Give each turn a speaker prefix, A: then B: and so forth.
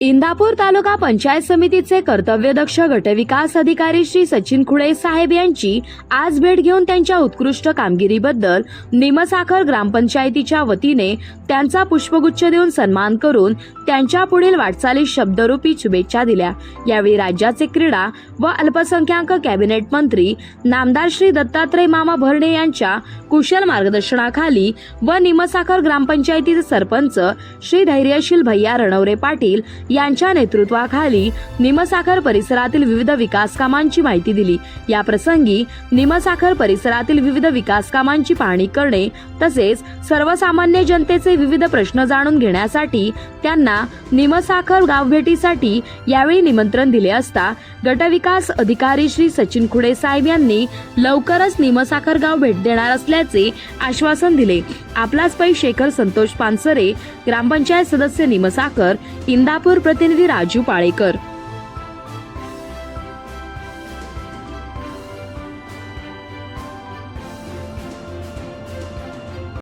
A: इंदापूर तालुका पंचायत समितीचे कर्तव्यदक्ष गटविकास अधिकारी श्री सचिन खुडे साहेब यांची आज भेट घेऊन त्यांच्या उत्कृष्ट कामगिरीबद्दल निमसाखर ग्रामपंचायतीच्या वतीने त्यांचा पुष्पगुच्छ देऊन सन्मान करून त्यांच्या पुढील वाटचाली शब्दरूपी शुभेच्छा दिल्या. यावेळी राज्याचे क्रीडा व अल्पसंख्याक कॅबिनेट मंत्री नामदार श्री दत्तात्रय मामा भरणे यांच्या कुशल मार्गदर्शनाखाली व निमसाखर ग्रामपंचायतीचे सरपंच श्री धैर्यशील भैया रणवरे पाटील यांच्या नेतृत्वाखाली निमसाखर परिसरातील विविध विकास कामांची माहिती दिली. या प्रसंगी निमसाखर परिसरातील विविध विकास कामांची पाहणी करणे तसेच सर्वसामान्य जनतेचे विविध प्रश्न जाणून घेण्यासाठी त्यांना निमसाखर गावभेटीसाठी यावेळी निमंत्रण दिले असता गटविकास अधिकारी श्री सचिन खुडे साहेब यांनी लवकरच निमसाखर गाव भेट देणार असल्याचे आश्वासन दिले. आपलाच पै शेखर संतोष पानसरे ग्रामपंचायत सदस्य निमसाखर इंदापूर प्रतिनिधी राजू पाळेकर.